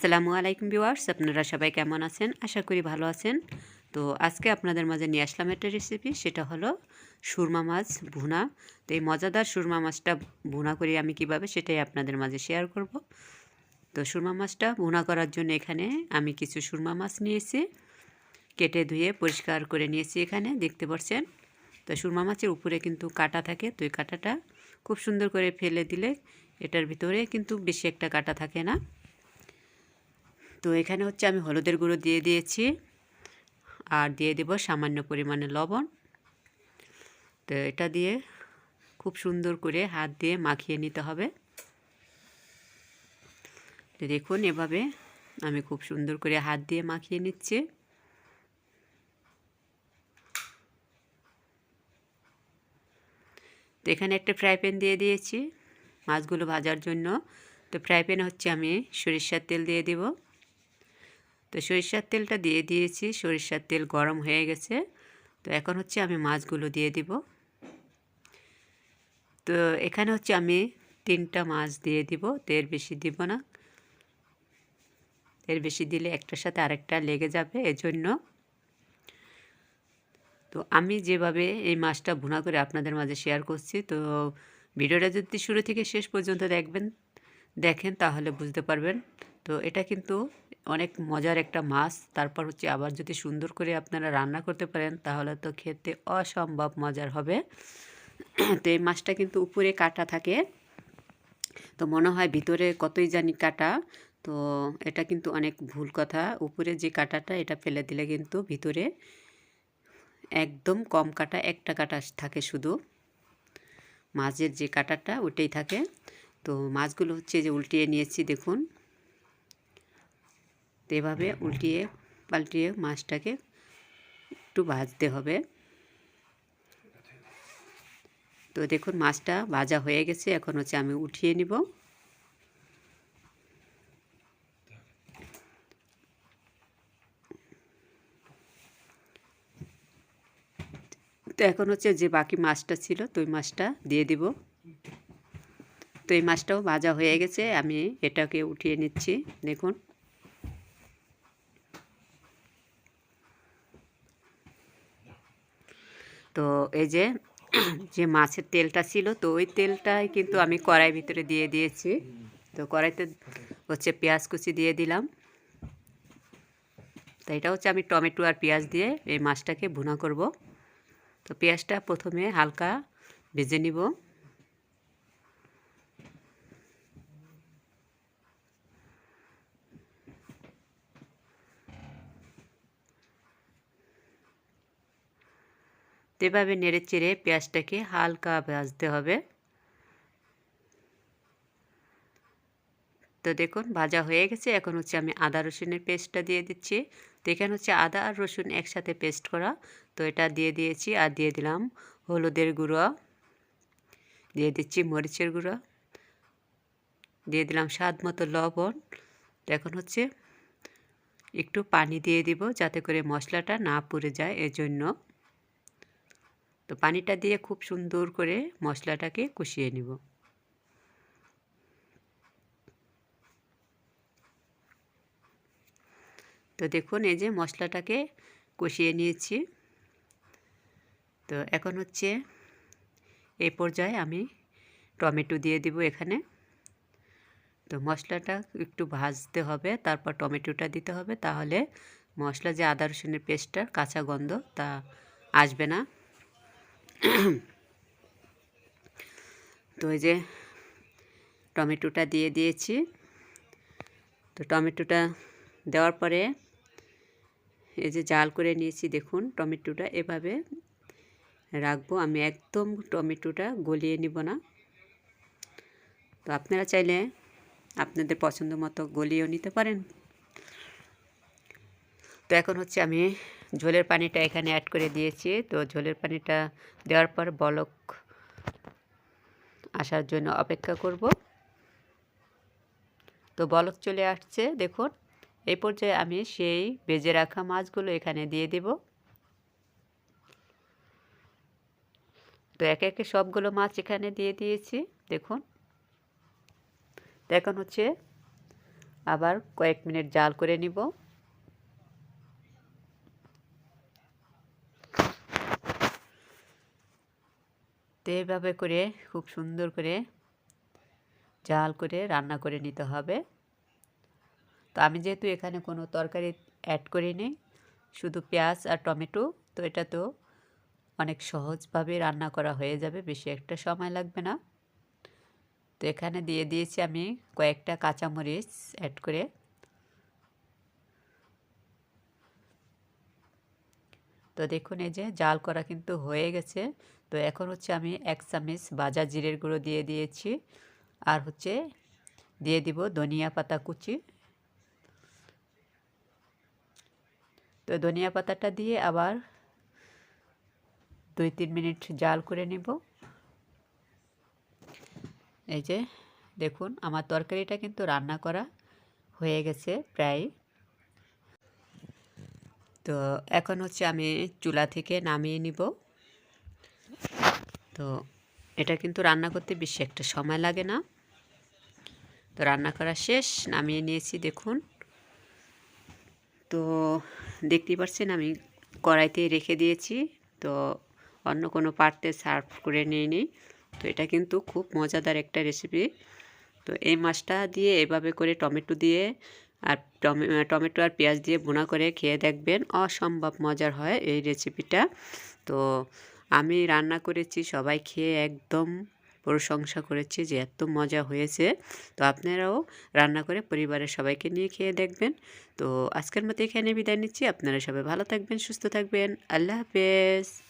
আসসালামু আলাইকুম ভিউয়ার্স, আপনারা সবাই কেমন আছেন? আশা করি ভালো আছেন। তো আজকে আপনাদের মাঝে নিয়ে আসলাম একটা রেসিপি সেটা হলো সুরমা মাছ ভুনা। তো এই মজাদার সুরমা মাছটা ভুনা করি আমি কীভাবে, সেটাই আপনাদের মাঝে শেয়ার করব। তো সুরমা মাছটা ভুনা করার জন্য এখানে আমি কিছু সুরমা মাছ নিয়েছি। কেটে ধুয়ে পরিষ্কার করে নিয়েছি এখানে, দেখতে পাচ্ছেন? তো সুরমা মাছের উপরে কিন্তু কাটা থাকে, তো এই কাটাটা খুব সুন্দর করে ফেলে দিলে এটার ভিতরে কিন্তু বেশি একটা কাটা থাকে না। তো এখানে হচ্ছে আমি হলুদের গুঁড়ো দিয়ে দিয়েছি আর দিয়ে দেব সামান্য পরিমাণে লবণ। তো এটা দিয়ে খুব সুন্দর করে হাত দিয়ে মাখিয়ে নিতে হবে। তো দেখুন, এভাবে আমি খুব সুন্দর করে হাত দিয়ে মাখিয়ে নিচ্ছি। তো এখানে একটা ফ্রাই প্যান দিয়ে দিয়েছি মাছগুলো ভাজার জন্য। তো ফ্রাই প্যানে হচ্ছে আমি সরিষার তেল দিয়ে দেবো। তো সরিষার তেলটা দিয়ে দিয়েছি। সরিষার তেল গরম হয়ে গেছে। তো এখন হচ্ছে আমি মাছগুলো দিয়ে দিব। তো এখানে হচ্ছে আমি তিনটা মাছ দিয়ে দিব। তেল বেশি দিব না। তেল বেশি দিলে একটার সাথে আরেকটা লেগে যাবে এজন্য। তো আমি যেভাবে এই মাছটা ভুনা করে আপনাদের মাঝে শেয়ার করছি, তো ভিডিওটা যদি শুরু থেকে শেষ পর্যন্ত দেখবেন, দেখেন তাহলে বুঝতে পারবেন। তো এটা কিন্তু অনেক মজার একটা মাছ। তারপর হচ্ছে আবার যদি সুন্দর করে আপনারা রান্না করতে পারেন, তাহলে তো খেতে অসম্ভব মজার হবে। তো এই মাছটা কিন্তু উপরে কাটা থাকে। তো মনে হয় ভিতরে কতই জানি কাটা। তো এটা কিন্তু অনেক ভুল কথা। উপরে যে কাটাটা, এটা ফেলে দিলে কিন্তু ভিতরে একদম কম কাটা, একটা কাটা থাকে শুধু। মাছের যে কাটাটা ওটাই থাকে। তো মাছগুলো হচ্ছে যে উল্টিয়ে নিয়েছি, দেখুন। তো এভাবে উল্টিয়ে পাল্টিয়ে মাছটাকে একটু ভাজতে হবে। তো দেখুন মাছটা ভাজা হয়ে গেছে, এখন হচ্ছে আমি উঠিয়ে নিব। তো এখন হচ্ছে যে বাকি মাছটা ছিল, তো ওই মাছটা দিয়ে দিব। তো এই মাছটাও ভাজা হয়ে গেছে, আমি এটাকে উঠিয়ে নিচ্ছি, দেখুন। তো এই যে যে মাছের তেলটা ছিল, তো ওই তেলটাই কিন্তু আমি কড়াই ভিতরে দিয়ে দিয়েছি। তো কড়াইতে হচ্ছে পেঁয়াজ কুচি দিয়ে দিলাম। তো এটা হচ্ছে আমি টমেটো আর পেঁয়াজ দিয়ে এই মাছটাকে ভুনা করব। তো পেঁয়াজটা প্রথমে হালকা ভেজে নিব। এভাবে নেড়ে চেড়ে পেঁয়াজটাকে হালকা ভাজতে হবে। তো দেখুন, ভাজা হয়ে গেছে। এখন হচ্ছে আমি আদা রসুনের পেস্টটা দিয়ে দিচ্ছি। তো এখানে হচ্ছে আদা আর রসুন একসাথে পেস্ট করা। তো এটা দিয়ে দিয়েছি আর দিয়ে দিলাম হলুদের গুঁড়ো। দিয়ে দিচ্ছি মরিচের গুঁড়ো। দিয়ে দিলাম স্বাদ মতো লবণ। এখন হচ্ছে একটু পানি দিয়ে দিব যাতে করে মশলাটা না পুড়ে যায় এজন্য। তো পানিটা দিয়ে খুব সুন্দর করে মশলাটাকে কষিয়ে নিব। তো দেখুন, এই যে মশলাটাকে কষিয়ে নিয়েছি। তো এখন হচ্ছে এই পর্যায়ে আমি টমেটো দিয়ে দিব এখানে। তো মশলাটা একটু ভাজতে হবে, তারপর টমেটোটা দিতে হবে, তাহলে মশলা যে আদা রসুনের পেস্টটার কাঁচা গন্ধ তা আসবে না। তো এই যে টমেটোটা দিয়ে দিয়েছি। তো টমেটোটা দেওয়ার পরে এই যে জাল করে নিয়েছি, দেখুন টমেটোটা এভাবে রাখব। আমি একদম টমেটোটা গলিয়ে নিব না। তো আপনারা চাইলে আপনাদের পছন্দ মতো গলিয়েও নিতে পারেন। তো এখন হচ্ছে আমি ঝোলের পানিটা এখানে অ্যাড করে দিয়েছি। তো ঝোলের পানিটা দেওয়ার পর বলক আসার জন্য অপেক্ষা করব। তো বলক চলে আসছে, দেখুন। এই পর্যায়ে আমি সেই বেজে রাখা মাছগুলো এখানে দিয়ে দেব। তো একে একে সবগুলো মাছ এখানে দিয়ে দিয়েছি, দেখুন। এখন হচ্ছে, আবার কয়েক মিনিট জাল করে নিব। তো এইভাবে করে খুব সুন্দর করে জাল করে রান্না করে নিতে হবে। তো আমি যেহেতু এখানে কোনো তরকারি অ্যাড করিনি শুধু পেঁয়াজ আর টমেটো, তো এটা তো অনেক সহজভাবে রান্না করা হয়ে যাবে, বেশি একটা সময় লাগবে না। তো এখানে দিয়ে দিয়েছি আমি কয়েকটা কাঁচামরিচ অ্যাড করে। তো দেখুন এই যে জাল করা কিন্তু হয়ে গেছে। তো এখন হচ্ছে আমি এক চামচ বাজা জিরের গুঁড়ো দিয়ে দিয়েছি। আর হচ্ছে দিয়ে দিব ধনিয়া পাতা কুচি। তো ধনিয়া পাতাটা দিয়ে আবার দুই তিন মিনিট জাল করে নেব। এই যে দেখুন আমার তরকারিটা কিন্তু রান্না করা হয়ে গেছে প্রায়। তো এখন হচ্ছে আমি চুলা থেকে নামিয়ে নিব। তো এটা কিন্তু রান্না করতে বেশি একটা সময় লাগে না। তো রান্না করা শেষ, নামিয়ে নিয়েছি দেখুন। তো দেখতেই পাচ্ছেন আমি কড়াইতে রেখে দিয়েছি। তো অন্য কোনো পার্টে সার্ভ করে নিয়ে নিই তো এটা কিন্তু খুব মজাদার একটা রেসিপি। তো এই মাছটা দিয়ে এভাবে করে টমেটো দিয়ে আর টমেটো আর পেঁয়াজ দিয়ে বোনা করে খেয়ে দেখবেন অসম্ভব মজার হয় এই রেসিপিটা তো আমি রান্না করেছি, সবাই খেয়ে একদম প্রশংসা করেছি যে এত মজা হয়েছে। তো আপনারাও রান্না করে পরিবারের সবাইকে নিয়ে খেয়ে দেখবেন। তো আজকের মতো এখানে বিদায় নিচ্ছি। আপনারা সবাই ভালো থাকবেন, সুস্থ থাকবেন। আল্লাহ হাফেজ।